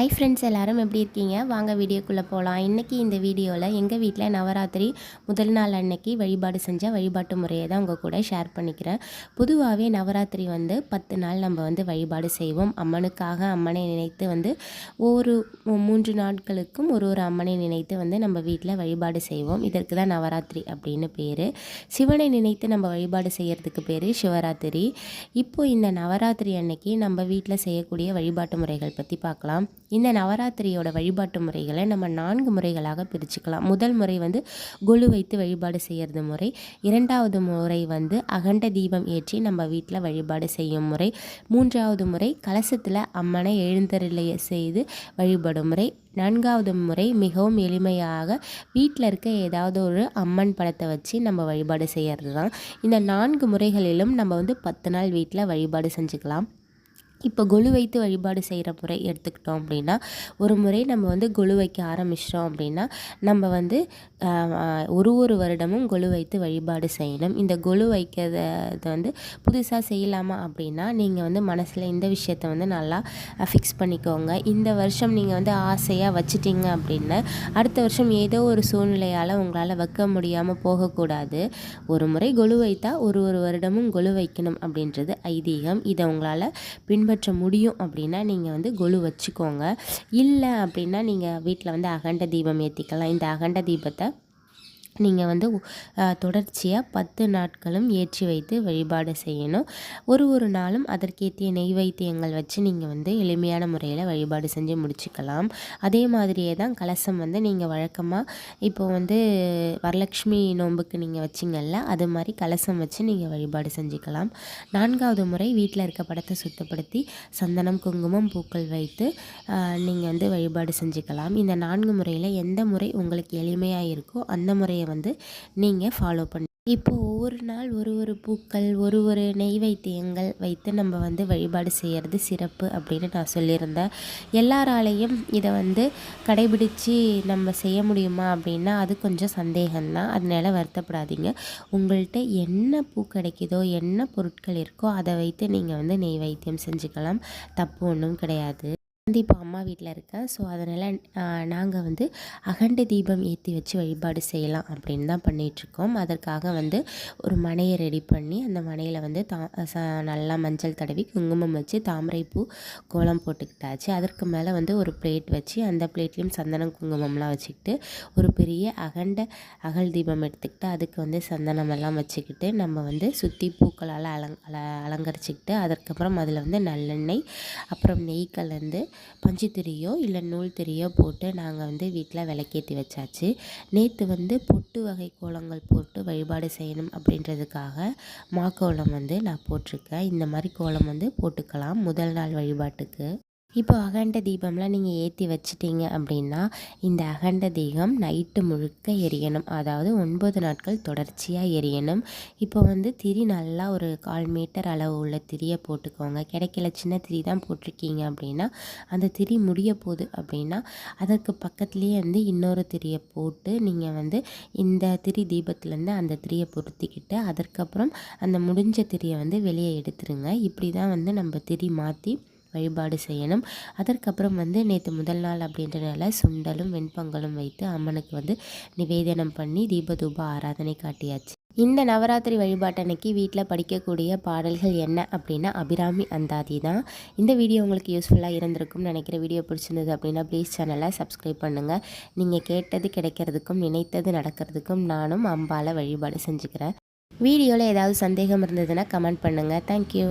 Hi friends எல்லோரும் எப்படி இருக்கீங்க? வாங்க வீடியோக்குள்ளே போகலாம் இன்றைக்கி இந்த வீடியோவில் எங்கள் வீட்டில் நவராத்திரி முதல் நாள் அன்னைக்கு வழிபாடு செஞ்ச வழிபாட்டு முறையை தான் உங்கள் கூட ஷேர் பண்ணிக்கிறேன். பொதுவாகவே நவராத்திரி வந்து பத்து நாள் நம்ம வந்து வழிபாடு செய்வோம். அம்மனுக்காக அம்மனை நினைத்து வந்து ஒவ்வொரு மூன்று நாட்களுக்கும் ஒரு ஒரு அம்மனை நினைத்து வந்து நம்ம வீட்டில் வழிபாடு செய்வோம். இதற்கு தான் நவராத்திரி அப்படின்னு பேர். சிவனை நினைத்து நம்ம வழிபாடு செய்கிறதுக்கு பேர் சிவராத்திரி. இப்போது இந்த நவராத்திரி அன்னைக்கு நம்ம வீட்டில் செய்யக்கூடிய வழிபாட்டு முறைகள் பற்றி பார்க்கலாம். இந்த நவராத்திரியோட வழிபாட்டு முறைகளை நம்ம நான்கு முறைகளாக பிரிச்சுக்கலாம். முதல் முறை வந்து கொலு வைத்து வழிபாடு செய்கிறது முறை. இரண்டாவது முறை வந்து அகண்ட தீபம் ஏற்றி நம்ம வீட்டில் வழிபாடு செய்யும் முறை. மூன்றாவது முறை கலசத்தில் அம்மனை எழுந்தருளைய செய்து வழிபடும் முறை. நான்காவது முறை மிகவும் எளிமையாக வீட்டில் இருக்க ஏதாவது ஒரு அம்மன் படத்தை வச்சு நம்ம வழிபாடு செய்கிறது தான் இந்த நான்கு முறைகளிலும் நம்ம வந்து பத்து நாள் வீட்டில் வழிபாடு செஞ்சுக்கலாம். இப்போ கொலு வைத்து வழிபாடு செய்கிற முறை எடுத்துக்கிட்டோம் அப்படின்னா ஒரு முறை நம்ம வந்து கொலு வைக்க ஆரம்பிச்சிட்டோம் அப்படின்னா நம்ம வந்து ஒரு ஒரு வருடமும் கொலு வைத்து வழிபாடு செய்யணும். இந்த கொலு வைக்கிறத வந்து புதுசாக செய்யலாமா அப்படின்னா நீங்கள் வந்து மனசில் இந்த விஷயத்த வந்து நல்லா ஃபிக்ஸ் பண்ணிக்கோங்க. இந்த வருஷம் நீங்கள் வந்து ஆசையாக வச்சுட்டீங்க அப்படின்னு அடுத்த வருஷம் ஏதோ ஒரு சூழ்நிலையால் உங்களால் வைக்க முடியாமல் போகக்கூடாது. ஒரு முறை கொலு வைத்தா ஒரு ஒரு வருடமும் கொலு வைக்கணும் அப்படின்றது ஐதீகம். இதை உங்களால் பின்பற்ற பின்பற்ற முடியும் அப்படின்னா நீங்கள் வந்து கொலு வச்சுக்கோங்க. இல்லை அப்படின்னா நீங்கள் வீட்டில் வந்து அகண்ட தீபம் ஏற்றிக்கலாம் இந்த அகண்ட தீபத்தை நீங்கள் வந்து தொடர்ச்சியாக பத்து நாட்களும் ஏற்றி வைத்து வழிபாடு செய்யணும். ஒரு ஒரு நாளும் அதற்கேற்றிய நெய்வைத்தியங்கள் வச்சு நீங்கள் வந்து எளிமையான முறையில் வழிபாடு செஞ்சு முடிச்சுக்கலாம். அதே மாதிரியே தான் கலசம் வந்து நீங்கள் வழக்கமாக இப்போ வந்து வரலட்சுமி நோன்புக்கு நீங்கள் வச்சிங்கல்ல அது மாதிரி கலசம் வச்சு நீங்கள் வழிபாடு செஞ்சுக்கலாம். நான்காவது முறை வீட்டில் இருக்க படத்தை சுத்தப்படுத்தி சந்தனம் குங்குமம் பூக்கள் வைத்து நீங்கள் வந்து வழிபாடு செஞ்சுக்கலாம். இந்த நான்கு முறையில் எந்த முறை உங்களுக்கு எளிமையாக இருக்கோ அந்த முறையை வந்து நீங்கள் ஃபாலோ பண்ணி இப்போ ஒவ்வொரு நாள் ஒரு ஒரு பூக்கள் ஒரு ஒரு நெய்வைத்தியங்கள் வைத்து நம்ம வந்து வழிபாடு செய்கிறது சிறப்பு அப்படின்னு நான் சொல்லியிருந்தேன். எல்லாராலையும் இதை வந்து கடைபிடித்து நம்ம செய்ய முடியுமா அப்படின்னா அது கொஞ்சம் சந்தேகம்தான். அதனால வருத்தப்படாதீங்க. உங்கள்கிட்ட என்ன பூ கிடைக்குதோ என்ன பொருட்கள் இருக்கோ அதை வைத்து நீங்கள் வந்து நெய் வைத்தியம் செஞ்சுக்கலாம். தப்பு ஒன்றும் கிடையாது. வந்து இப்போ அம்மா வீட்டில் இருக்கேன் ஸோ அதனால் நாங்கள் வந்து அகண்ட தீபம் ஏற்றி வச்சு வழிபாடு செய்யலாம் அப்படின்னு தான் பண்ணிகிட்ருக்கோம் அதற்காக வந்து ஒரு மனையை ரெடி பண்ணி அந்த மனையில் வந்து தா நல்லா மஞ்சள் தடவி குங்குமம் வச்சு தாமரைப்பூ கோலம் போட்டுக்கிட்டாச்சு. அதற்கு மேலே வந்து ஒரு பிளேட் வச்சு அந்த பிளேட்லேயும் சந்தனம் குங்குமம்லாம் வச்சுக்கிட்டு ஒரு பெரிய அகண்ட அகல் தீபம் எடுத்துக்கிட்டு அதுக்கு வந்து சந்தனமெல்லாம் வச்சுக்கிட்டு நம்ம வந்து சுற்றி பூக்களால் அலங் அலங்கரிச்சிக்கிட்டு அதற்கப்புறம் அதில் வந்து நல்லெண்ணெய் அப்புறம் நெய் கலந்து பஞ்சு திரியோ இல்லை நூல் திரியோ போட்டு நாங்கள் வந்து வீட்டில் விளக்கேற்றி வச்சாச்சு. நேற்று வந்து பொட்டு வகை கோலங்கள் போட்டு வழிபாடு செய்யணும் அப்படின்றதுக்காக மாக்கோலம் வந்து நான் போட்டிருக்கேன். இந்த மாதிரி கோலம் வந்து போட்டுக்கலாம். முதல் நாள் வழிபாட்டுக்கு. இப்போ அகண்ட தீபம்லாம் நீங்கள் ஏற்றி வச்சிட்டிங்க அப்படின்னா இந்த அகண்ட தீபம் நைட்டு முழுக்க எரியணும். அதாவது ஒன்பது நாட்கள் தொடர்ச்சியாக எரியணும். இப்போ வந்து திரி நல்லா ஒரு கால் மீட்டர் அளவு உள்ள திரியை போட்டுக்கோங்க. கிடைக்கல சின்ன திரி தான் போட்டிருக்கீங்க அப்படின்னா அந்த திரி முடிய போகுது அப்படின்னா அதற்கு பக்கத்துலேயே வந்து இன்னொரு திரியை போட்டு நீங்கள் வந்து இந்த திரி தீபத்துலேருந்து அந்த திரியை பொருத்திக்கிட்டு அதற்கப்புறம் அந்த முடிஞ்ச திரியை வந்து வெளியே எடுத்துருங்க. இப்படி தான் வந்து நம்ம திரி மாற்றி வழிபாடு செய்யணும். அதற்கப்புறம் வந்து நேற்று முதல் நாள் அப்படின்றனால சுண்டலும் வெண்பொங்கலும் வைத்து அம்மனுக்கு வந்து நிவேதனம் பண்ணி தீபதூப ஆராதனை காட்டியாச்சு. இந்த நவராத்திரி வழிபாட்டன்னைக்கு வீட்டில் படிக்கக்கூடிய பாடல்கள் என்ன அப்படின்னா அபிராமி அந்தாதி தான். இந்த வீடியோ உங்களுக்கு யூஸ்ஃபுல்லாக இருந்திருக்கும்னு நினைக்கிற வீடியோ பிடிச்சிருந்தது அப்படின்னா ப்ளீஸ் சேனலை சப்ஸ்கிரைப் பண்ணுங்கள் நீங்கள் கேட்டது கிடைக்கிறதுக்கும் நினைத்தது நடக்கிறதுக்கும் நானும் அம்பால வழிபாடு செஞ்சுக்கிறேன். வீடியோவில் ஏதாவது சந்தேகம் இருந்ததுன்னா கமெண்ட் பண்ணுங்கள் தேங்க்யூ